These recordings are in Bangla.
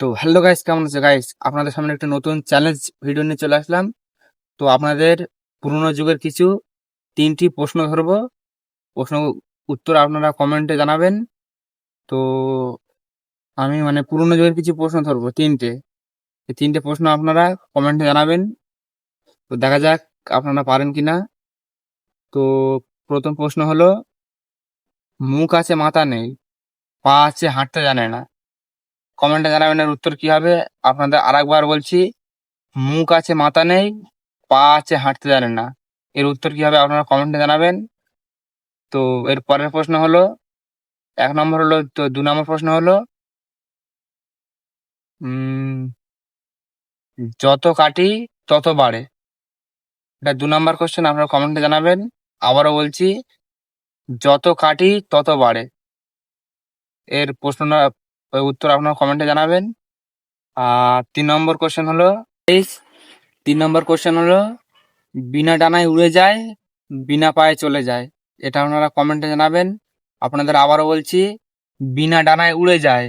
তো হ্যালো গাইস কেমন আছে? গাইস আপনাদের সামনে একটা নতুন চ্যালেঞ্জ ভিডিও নিয়ে চলে আসলাম। তো আপনাদের পুরনো যুগের কিছু তিনটি প্রশ্ন ধরবো। প্রশ্ন উত্তর আপনারা কমেন্টে জানাবেন। তো আমি মানে পুরনো যুগের কিছু প্রশ্ন ধরবো, তিনটে। এই তিনটে প্রশ্ন আপনারা কমেন্টে জানাবেন। তো দেখা যাক আপনারা পারেন কি না তো প্রথম প্রশ্ন হলো, মুখ আছে, মাথা নেই। পা আছে, হাঁটতে জানে না। কমেন্টে জানাবেন এর উত্তর কি হবে। আপনাদের আরেকবার বলছি, মুখ আছে, মাথা নেই, পা আছে, হাঁটতে জানে না। এর উত্তর কি হবে আপনারা কমেন্টে জানাবেন। তো এর পরের প্রশ্ন হলো, এক নম্বর হলো, তো দু নম্বর প্রশ্ন হলো যত কাটি তত বাড়ে। এটা দু নম্বর কোশ্চেন আপনারা কমেন্টে জানাবেন। আবারও বলছি, যত কাটি তত বাড়ে। এর প্রশ্নটা এর উত্তর আপনারা কমেন্টে জানাবেন। আর তিন নম্বর কোশ্চেন হলো তিন নম্বর কোশ্চেন হলো, বিনা ডানায় উড়ে যায়, বিনা পায়ে চলে যায়। এটা আপনারা কমেন্টে জানাবেন। আপনাদের আবারও বলছি, বিনা ডানায় উড়ে যায়,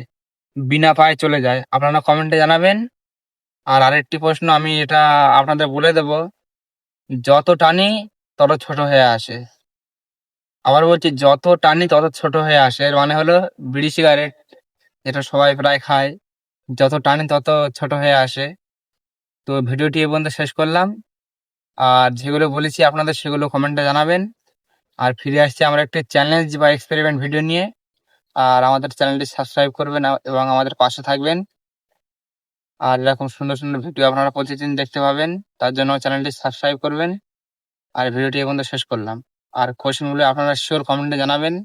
বিনা পায়ে চলে যায়। আপনারা কমেন্টে জানাবেন। আর আরেকটি প্রশ্ন আমি এটা আপনাদের বলে দেব, যত টানি তত ছোট হয়ে আসে। আবার বলছি, যত টানি তত ছোট হয়ে আসে। এর মানে হলো, বিড়ি সিগারেট যেটা সবাই প্রায় খায়। যত টানে তত ছোট হয়ে আসে। তো ভিডিওটি এ পর্যন্ত শেষ করলাম। আর যেগুলো বলেছি আপনাদের সেগুলো কমেন্টে জানাবেন। আর ফিরে আসছি আমরা একটি চ্যালেঞ্জ বা এক্সপেরিমেন্ট ভিডিও নিয়ে। আর আমাদের চ্যানেলটি সাবস্ক্রাইব করবেন এবং আমাদের পাশে থাকবেন। আর এরকম সুন্দর সুন্দর ভিডিও আপনারা প্রতিদিন দেখতে পাবেন। তার জন্য চ্যানেলটি সাবস্ক্রাইব করবেন। আর ভিডিওটি এ পর্যন্ত শেষ করলাম। আর কোশ্চেনগুলো আপনারা শিওর কমেন্টে জানাবেন।